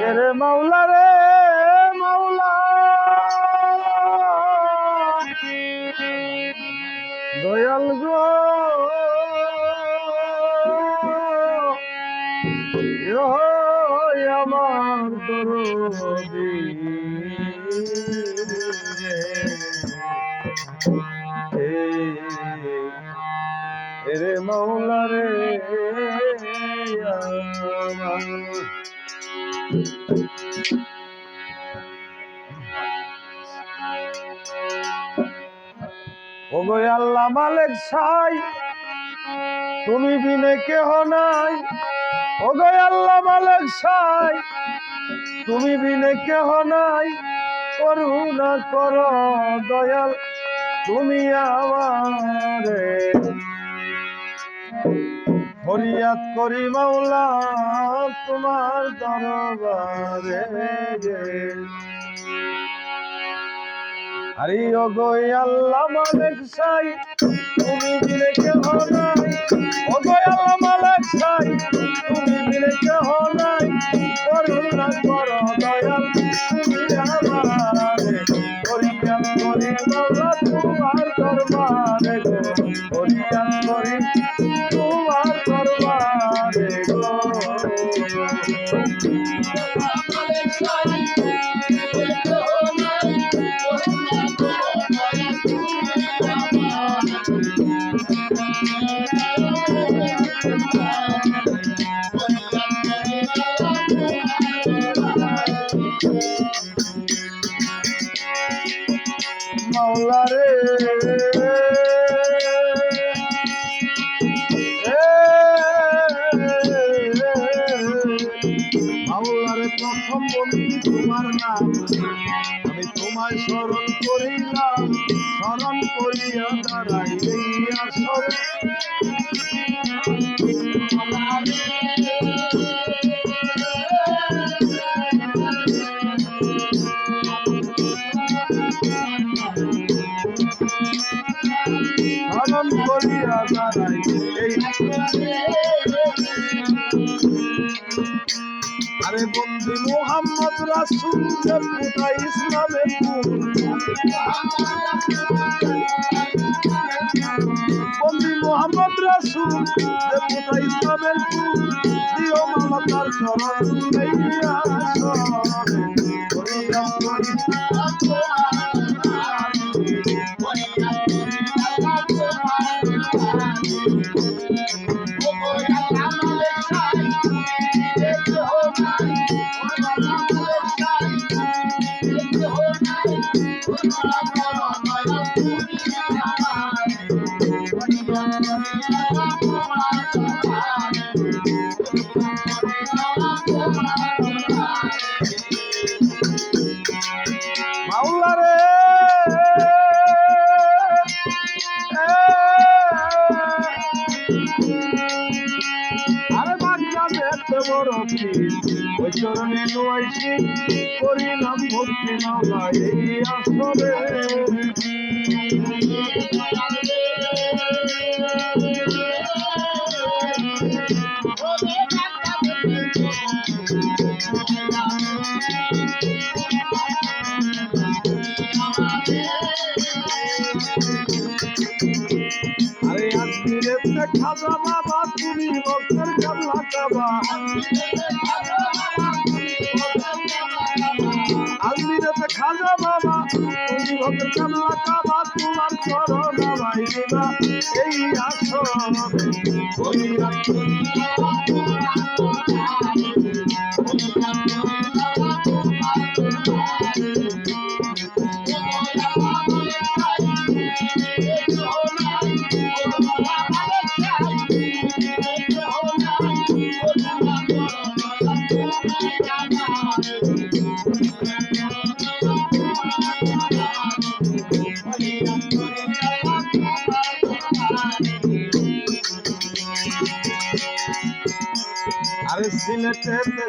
এরে মাওলা রে মাওলা। দয়াল গো। আমার দরদি। ওগো আল্লাহ মালিক সাই। তুমি বিনে কেহ নাই। ওগো আল্লাহ মালিক সাই। তুমি বিনে কেহ নাই। করুণা কর দয়াল তুমি আমারে। ফরিয়াদ করি মাওলা তোমার দরবারে। আরে অগয় আল্লাহ মালিক সাই তুমি দিলে কেহ নাই। অগয় আল্লাহ মালিক সাই মাওলা রে। মাওলারে প্রথম বন্ধু তোমার নাম। আমি তোমায় স্মরণ ইসলামের। বন্দি মোহাম্মদ রাসুল পুতা ইসলামের চরণ ওই চরণে নোয়াইছি করিলাম ভক্তি মাওলা এই আসরে আরে তুমি ভক্তের কাবা তোমার চরণ ভাই এই আসরে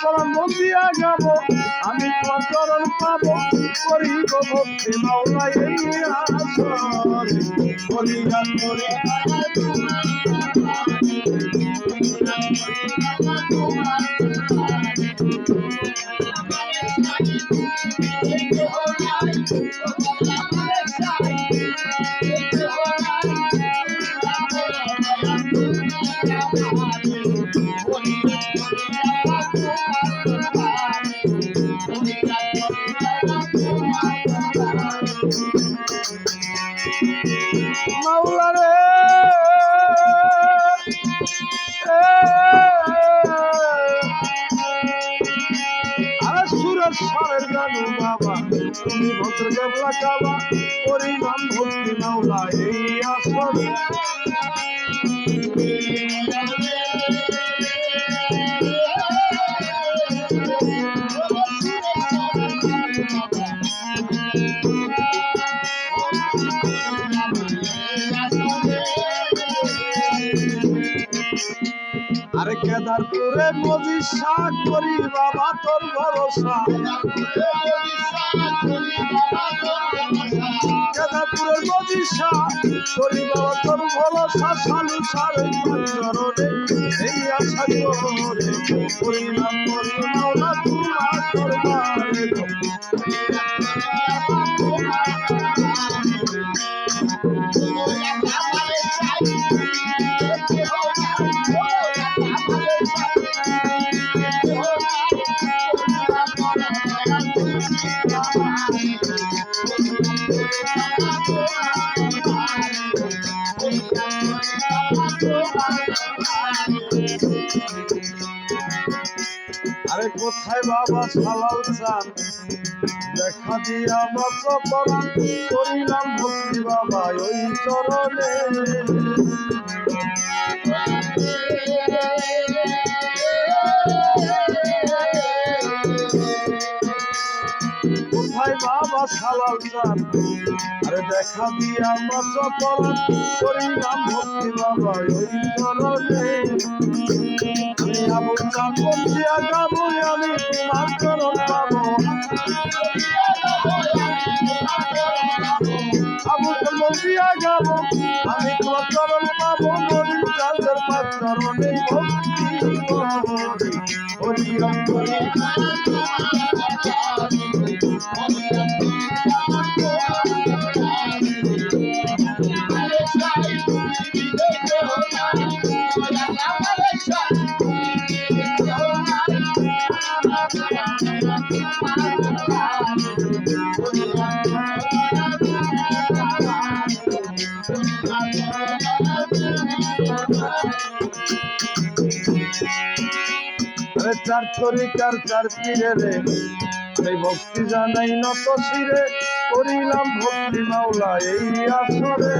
সাপরান বন্দিয়া গাব আমি তোমার চরণ পাবো করিব ভক্তি মাওলাই এই আসরে করিয়া করে সুরেশ্বরের জানু বাবা। তুমি ভদ্র দেবলা কাবা পরিমাণ ভক্তি আরে কেদারপুরে মজি শাক করি, বাবা তোর ভরসা। কেদারপুরের মজি শাক করি, বাবা তোর ভরসা সালু সারে চরণে এই আশা করে, পরিণাম করি। কোথায় বাবা সালাল চান? দেখা দিয়া মত পরাণ করিলাম ভক্তি বাবা, ওই চরণে। বাবা সালাল চান? আরে দেখা দিয়া পরাণ করিলাম ভক্তি বাবা, ওই চরণে। আমি আমি তোমার চরণ পাবো। আবু চান বন্দিয়া গাবো আমি তোমার চরণ পাবো মরিন চাঁদের পাঁচ চরণে ভক্তি করি হরি হরি চার তরিকার চার পীরে রে। এই ভক্তি জানাই নত শিরে, করিলাম ভক্তি মাওলা এই আসরে।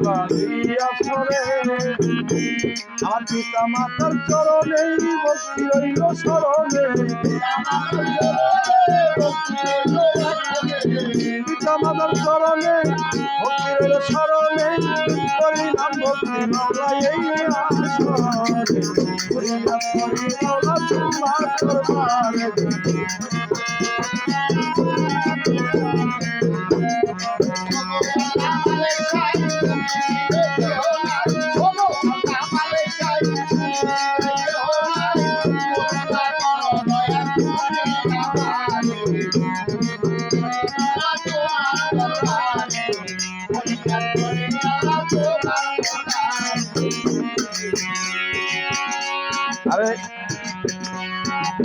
আমার পিতা মাতার চরণে ভক্তি রইল স্মরণে পিতা মাতার চরণে ভক্তি রইল স্মরণে করিলাম ভক্তি মাওলা এই আসরে করিলাম করি মাওলা তোমার দরবারে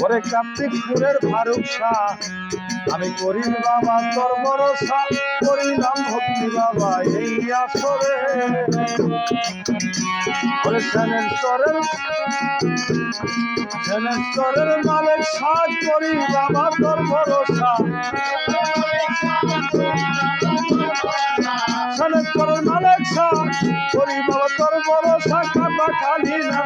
ওরে ফারুক শাহ, আমি করিম বাবা তোর ভরসা করিলাম ভক্তি বাবা এই আসরে। ওরে সেনের স্তরের মালিক সাজ করি বাবা তোর ভরসা সনদ কর মালিক সা করি বাবা তোর ভরসা কাটা খালি নাম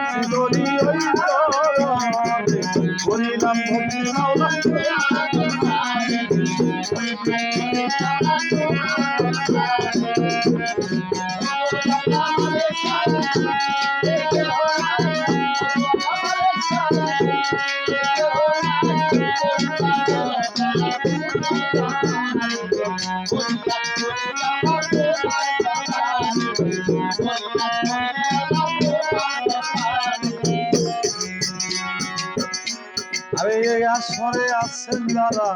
আসরে আছেন যারা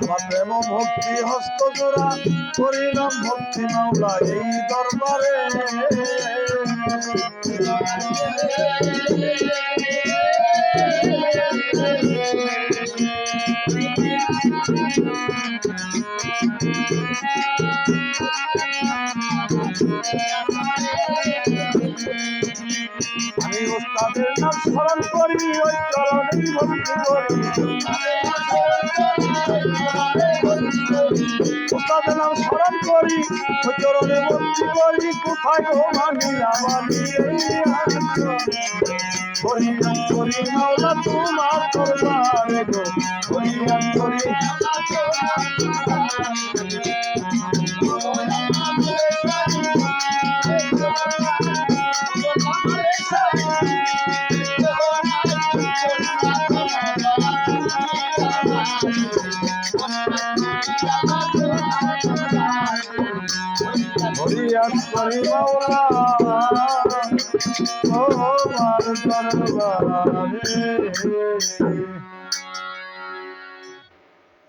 আমার প্রেম ভক্তি হস্ত জোড়া করিলাম ভক্তি মাওলা এই দরবারে। ওস্তাদের নাম স্মরণ করি? চরণে ভক্তি করি কোথায় গো মানি? আমানি করি করি মাওলা তোমার দরবারে গো। করি করি হরিয়াত করি মাওলা। ও